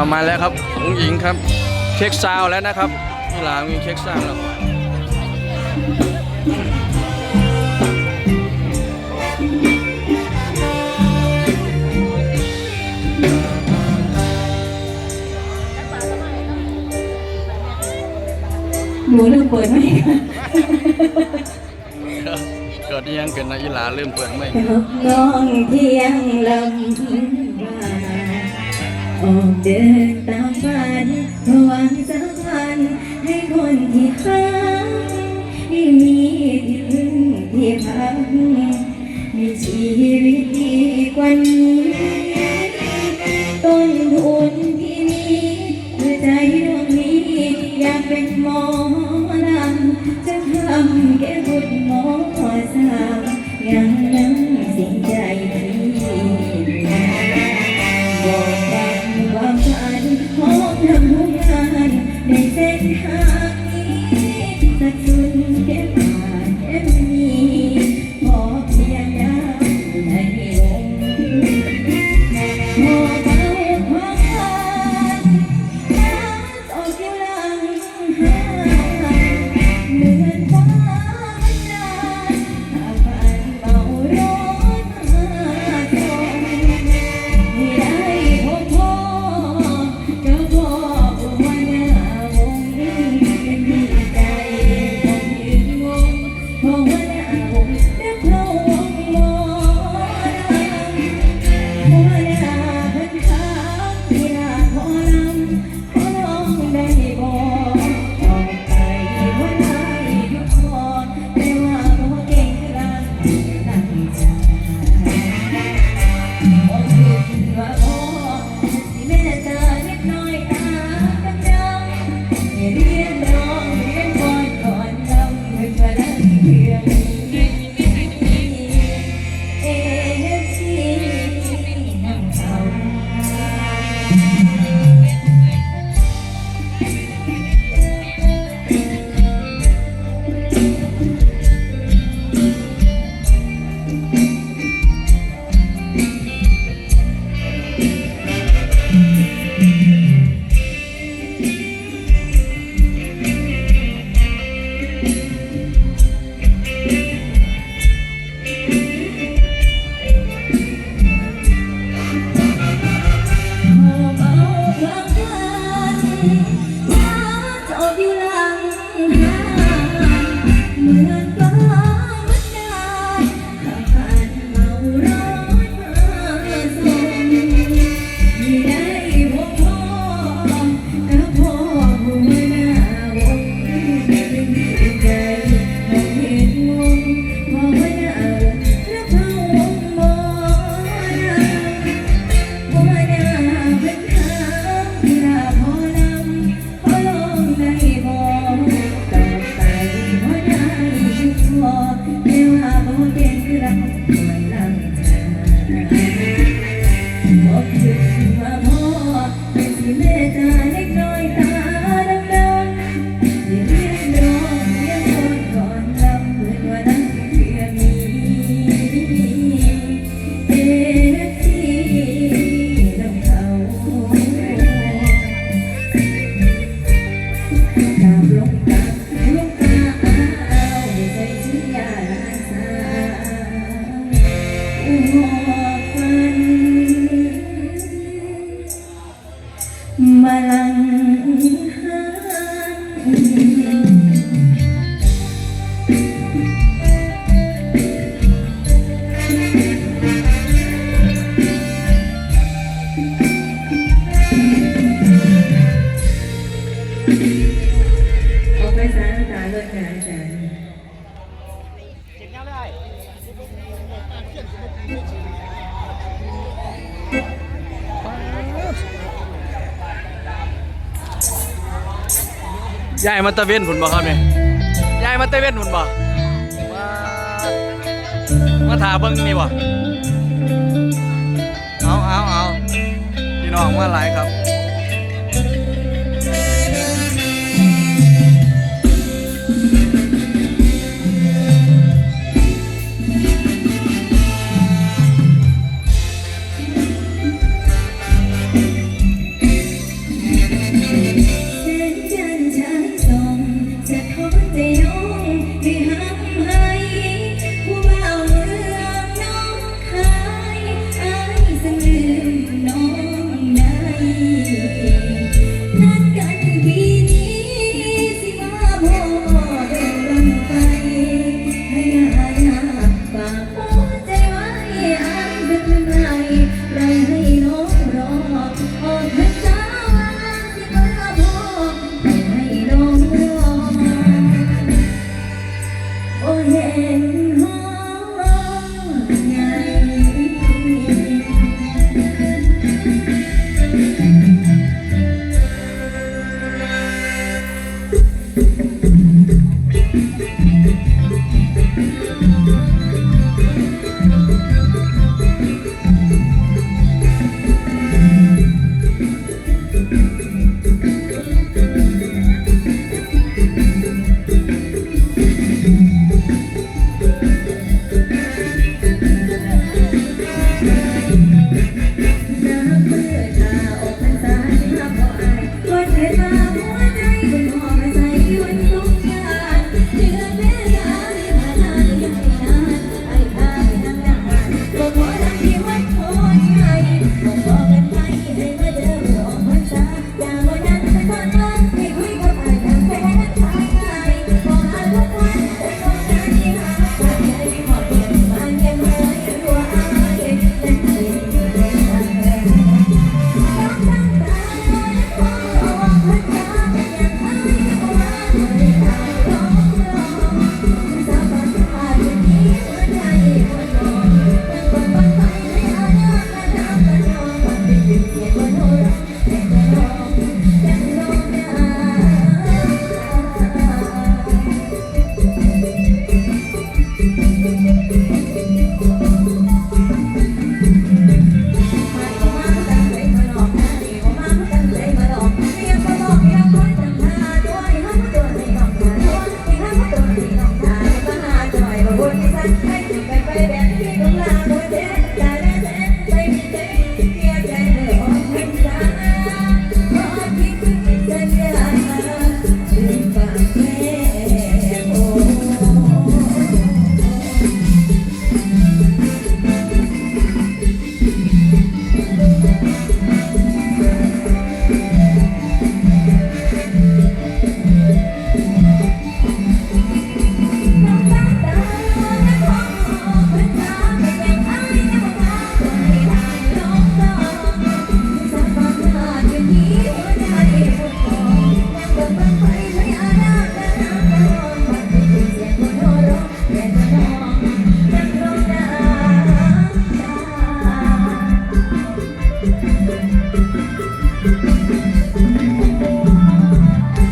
ามาแล้วครับองหญิงครับ เช็กซาวแล้วนะครับนี่ลาวมีเช็กซาวแล้วหนูเริ่มเปิดไหมเกิดยังเกิดนะอีหลาเริ่มเปิดไหมน้องเที่ยงลำ ออกเดินตามฝันหวังสักวันให้คนที่ค้างไม่มีที่พึ่งที่พักมีชีวิตดีกว่านี้ต้นทุนที่มีคือใจดวงนี้อยากเป็นหมอ ยายมาตะเวนผุนบ่ครับเนี่ยยายมาตะเวนผุนบ่มาถาเบิ้งนี่บ่เอาเอาเอาพี่น้องว่าไรครับ